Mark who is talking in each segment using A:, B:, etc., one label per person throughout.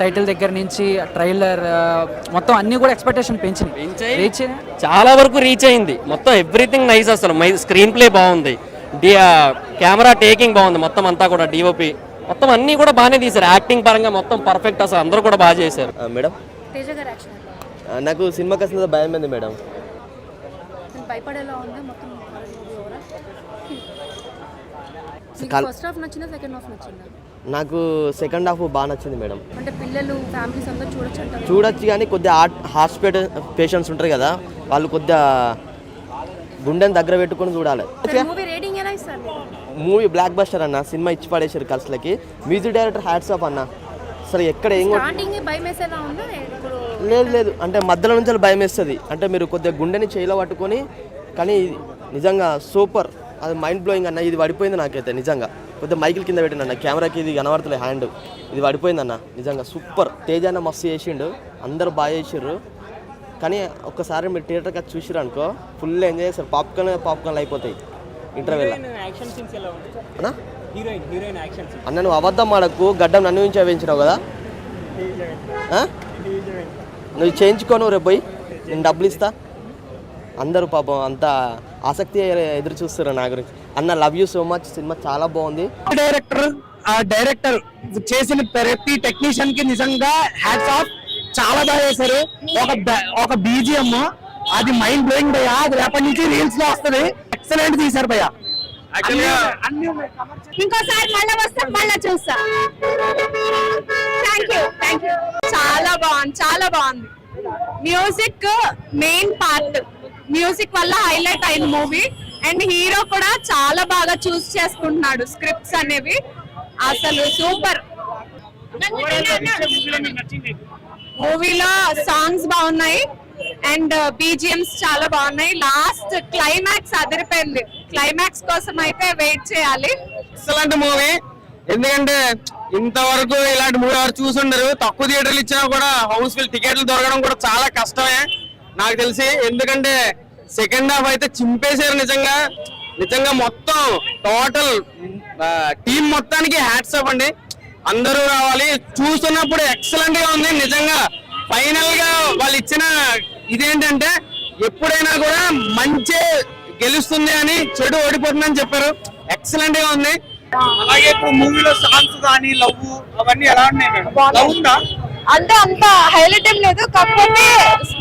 A: Title దగ్గర నుంచి trailer మొత్తం అన్ని కూడా ఎక్స్పెక్టేషన్ పెంచినాయి. రీచ్
B: చాలా వరకు రీచ్ అయింది. మొత్తం ఎవ్రీథింగ్ నైస్ అసలు. మై స్క్రీన్ ప్లే బాగుంది. డి కెమెరా టేకింగ్ బాగుంది. మొత్తం అంతా కూడా డిఓపి మొత్తం అన్నీ కూడా బాగానే తీశారు. యాక్టింగ్ పరంగా మొత్తం పర్ఫెక్ట్ అసలు. అందరూ కూడా బాగా చేశారు.
C: మేడం? నాకు సినిమాకి వస్తుంది భయం ఉంది? మేడం
D: ఫస్ట్ హాఫ్ నచ్చిందా? సెకండ్ హాఫ్ నచ్చిందా?
C: నాకు సెకండ్ హాఫ్ బాగా నచ్చింది మేడం.
D: అంటే పిల్లలు ఫ్యామిలీస్ అందరూ చూడొచ్చు
C: చూడొచ్చు కానీ కొద్దిగా హార్ట్ హాస్పిటల్ పేషెంట్స్ ఉంటారు కదా వాళ్ళు కొద్దిగా గుండెని దగ్గర పెట్టుకొని చూడాలి.
D: మూవీ
C: బ్లాక్ బస్టర్ అన్న సినిమా ఇచ్చి పడేసారు కల్స్లకి. మ్యూజిక్ డైరెక్టర్ హ్యాట్స్ ఆఫ్ అన్న. సరే ఎక్కడ ఏం లేదు లేదు. అంటే మధ్యలో నుంచి భయం వేస్తుంది. అంటే మీరు కొద్దిగా గుండెని చేయిలో పట్టుకొని కానీ నిజంగా సూపర్. అది మైండ్ బ్లోయింగ్ అన్న ఇది పడిపోయింది నాకైతే నిజంగా. కొద్దిగా మైకిల్ కింద పెట్టిన కెమెరాకి ఇది కనబడతలే హ్యాండ్. ఇది పడిపోయింది అన్న. నిజంగా సూపర్. తేజ అన్న మస్తు చేసిండు. అందరూ బాగా చేసిర్రు కానీ ఒక్కసారి మీరు థియేటర్కి వచ్చి చూసిరు అనుకో ఫుల్ ఎంజాయ్ చేస్తారు. పాప్కార్న్ పాప్కార్న్లు అయిపోతాయి. ఇంటర్వెల్ అన్నా? నువ్వు అబద్ధం ఆడకు. గడ్డం నన్ను నుంచి వేయించినావు కదా? నువ్వు చేయించుకోను రేపు పోయి. నేను డబ్బులు ఇస్తా. అందరూ పాపం అంత ఆసక్తి ఎదురు చూస్తారు నా గురించి. అన్న love you so much cinema చాలా బాగుంది.
E: డైరెక్టర్ ఆ డైరెక్టర్ చేసిన ప్రతి టెక్నీషియన్కి నిజంగా హ్యాట్స్ ఆఫ్ చాలా బాగా చేశారు. ఒక ఒక బీజిఎం అది మైండ్ బ్లోయింగ్ భయ్యా. అది రేపటి నుంచి రీల్స్లో వస్తుంది. ఎక్సలెంట్ తీశారు భయ్యా.
F: ఇంకోసారి మళ్ళీ వస్తే మళ్ళీ చూస్తా. థ్యాంక్ యూ థ్యాంక్ యూ చాలా బాగుంది చాలా బాగుంది. మ్యూజిక్ మెయిన్ పార్ట్ మ్యూజిక్ వల్ల హైలైట్ అయింది మూవీ. అండ్ హీరో కూడా చాలా బాగా చూస్ చేసుకుంటున్నాడు. స్క్రిప్ట్స్ అనేవి. అసలు సూపర్. మూవీలో సాంగ్స్ బాగున్నాయి. అండ్ uh, బీజిఎంస్ చాలా బాగున్నాయి. లాస్ట్ క్లైమాక్స్ అదిరిపోయింది. క్లైమాక్స్ కోసం అయితే వెయిట్ చేయాలి.
E: Excellent movie. ఎందుకంటే ఇంతవరకు ఇలాంటి మూవీ ఎవరు చూసుండరు తక్కువ థియేటర్లు ఇచ్చినా కూడా హౌస్ఫుల్ టికెట్లు దొరకడం కూడా చాలా కష్టమే. నాకు తెలిసి ఎందుకంటే సెకండ్ హాఫ్ అయితే చింపేశారు నిజంగా. నిజంగా మొత్తం టోటల్ టీం మొత్తానికి హ్యాట్స్ ఆఫ్ అండి. అందరూ రావాలి చూస్తున్నప్పుడు ఎక్సలెంట్గా ఉంది నిజంగా. ఫైనల్గా వాళ్ళు ఇచ్చిన ఇదేంటంటే ఎప్పుడైనా కూడా మంచి గెలుస్తుంది అని చెడు ఓడిపోతుందని చెప్పారు. ఎక్సలెంట్గా ఉంది.
G: అలాగే ఇప్పుడు మూవీలో సాంగ్స్ కానీ లవ్ అవన్నీ ఎలా ఉన్నాయి? లవ్ ఉందా?
F: అంటే అంత హైలైట్ ఏం లేదు కాకపోతే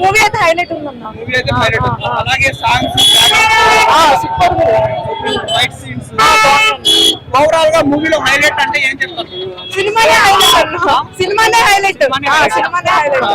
F: మూవీ అయితే హైలైట్ ఉందన్న.
G: మూవీ అయితే హైలైట్ ఉంది. అలాగే సాంగ్స్
F: సూపర్
G: ఫైట్ సీన్స్ ఓవరాల్గా మూవీలో హైలైట్ అంటే ఏం చెప్తారు?
F: సినిమానే హైలైట్ అన్న. సినిమానే హైలైట్ సినిమానే హైలైట్